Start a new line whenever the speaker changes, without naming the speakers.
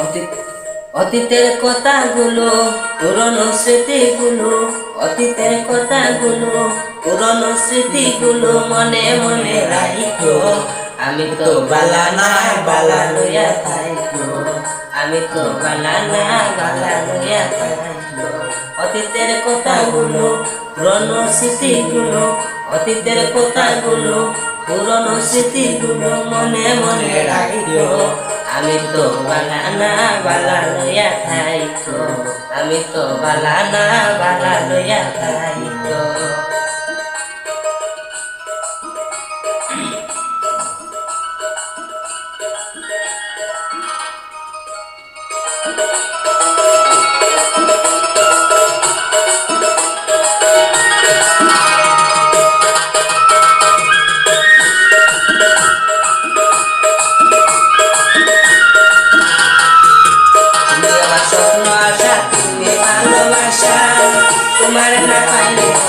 অতীত, অতীতের কথাগুলো, পুরনো স্মৃতিগুলো, অতীতের কথাগুলো, পুরনো স্মৃতিগুলো মনে মনে রাখিও আমি তো বালা না বালা লইয়া থাইকো আমি তো বালা না বালা লইয়া থাইকো অতীতের কথাগুলো, পুরনো স্মৃতিগুলো, অতীতের কথাগুলো, পুরনো স্মৃতিগুলো মনে মনে রাখিও আমি তো বালানা বালা লইয়া থাইকো আমি তো বালানা বালা লইয়া থাইকো Thank আমার তোমার না পাইলে